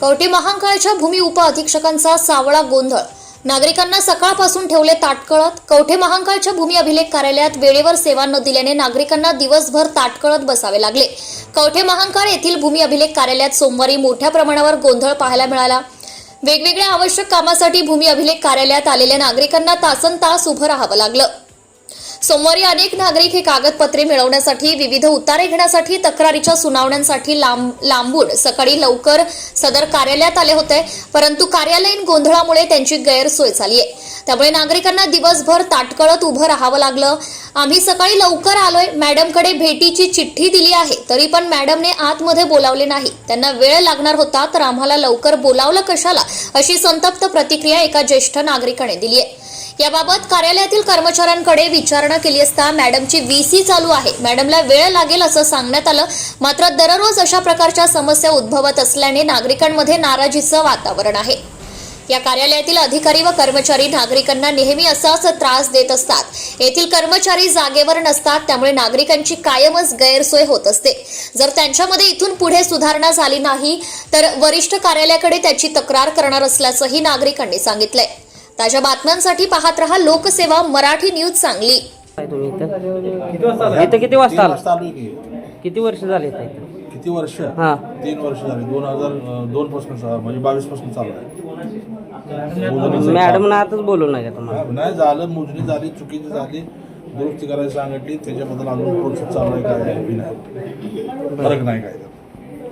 कवठे महांकाळच्या भूमी उप अधीक्षकांचा सावळा गोंधळ. नागरिकांना सकाळपासून ठेवले ताटकळत. कवठे महांकाळच्या भूमी अभिलेख कार्यालयात वेळेवर सेवा न दिल्याने नागरिकांना दिवसभर ताटकळत बसावे लागले. कवठे महांकाळ येथील भूमी अभिलेख कार्यालयात सोमवारी मोठ्या प्रमाणावर गोंधळ पाहायला मिळाला. वेगवेगळ्या आवश्यक कामासाठी भूमी अभिलेख कार्यालयात आलेल्या नागरिकांना तासन तास उभं राहावं लागलं. सोमवारी अनेक नागरिक हे कागदपत्रे मिळवण्यासाठी विविध उतारे घेण्यासाठी तक्रारीच्या सुनावण्यांसाठी लांब लांबून सकाळी लवकर सदर कार्यालयात आले होते. परंतु कार्यालयीन गोंधळामुळे त्यांची गैरसोय झाली आहे त्यामुळे नागरिकांना दिवसभर ताटकळत उभं राहावं लागलं. आम्ही सकाळी लवकर आलोय. मॅडमकडे भेटीची चिठ्ठी दिली आहे. तरी पण मॅडमने आतमध्ये बोलावले नाही. त्यांना वेळ लागणार होता तर आम्हाला लवकर बोलावलं कशाला? अशी संतप्त प्रतिक्रिया एका ज्येष्ठ नागरिकाने दिली आहे. याबाबत कार्यालयातील कर्मचाऱ्यांकडे विचारणा केली असता मॅडमची व्हीसी चालू आहे. मॅडमला वेळ लागेल असं सांगण्यात आलं. मात्र दररोज अशा प्रकारच्या समस्या उद्भवत असल्याने नागरिकांमध्ये नाराजीचं वातावरण आहे. या कार्यालयातील अधिकारी व कर्मचारी नागरिकांना नेहमी असाच त्रास देत असतात. येथील कर्मचारी जागेवर नसतात त्यामुळे नागरिकांची कायमच गैरसोय होत असते. जर त्यांच्यामध्ये इथून पुढे सुधारणा झाली नाही तर वरिष्ठ कार्यालयाकडे त्याची तक्रार करणार असल्याचंही नागरिकांनी सांगितलंय. ताज्या बातम्यांसाठी पाहत रहा लोकसेवा मराठी न्यूज सांगली. इथं? किती वाजता किती वर्ष झाले इथं किती वर्ष? हा. तीन वर्ष झाली. दोन हजार दोन पासून म्हणजे बावीसपासून चालू आहे. मोजणीचं मॅडम ना आताच बोलू नका तुम्हाला. काम. नाही झालं मोजणी झाली चुकीची झाली दुरुस्ती करायला सांगितली त्याच्याबद्दल अजून प्रोसेस चालू आहे काय आहे, बी नाही फरक नाही काय.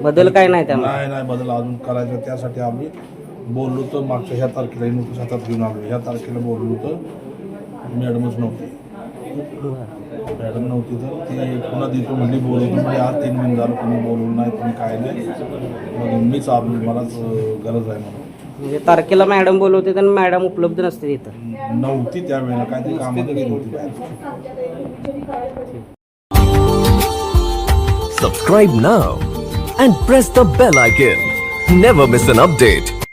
बदल काय नाही त्यामुळे नाही नाही बदल अजून करायचं त्यासाठी आम्ही बोललो तर मागच्या ह्या तारखेला नोटीस हातात घेऊन आलो. ह्या तारखेला बोललो तर मॅडमच नव्हती. मॅडम नव्हती तर ती पुन्हा देतो म्हणली बोलवतो म्हणजे आज तीन महिने झालं तुम्ही बोलवलं नाही तुम्ही काय नाही. मग मीच आलो मलाच गरज आहे म्हणून म्हणजे तारखेला मॅडम बोलवते तर मॅडम उपलब्ध नसते तिथं नव्हती त्यावेळेला काहीतरी कामात गेली होती. बाहेर Subscribe now and press the bell icon. Never miss an update.